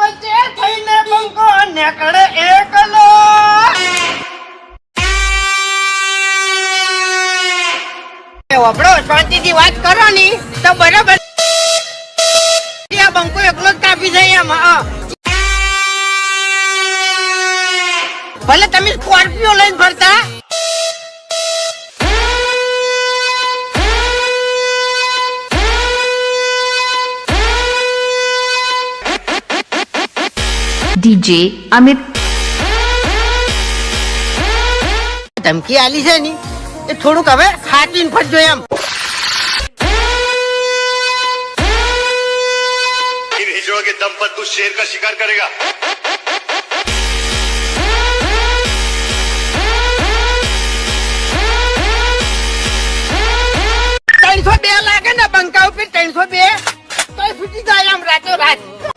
વચ્ચે થઈને બંકો નીકળે એકલો. વપડો શાંતિથી વાત કરો તો બરાબર. બંકો એકલો જ કાપી જાય એમાં. ભલે તમે સ્કોર્પિયો લઈને ફરતા. डीजे अमित। धमकी आली से नहीं। ये थोड़ो कवे खाती इन फट जो हम। के दम पर तू शेर का शिकार करेगा। तेरह सौ बे लागे ना बंका ऊपर तेरह सौ बे तो ये जाए हम रात।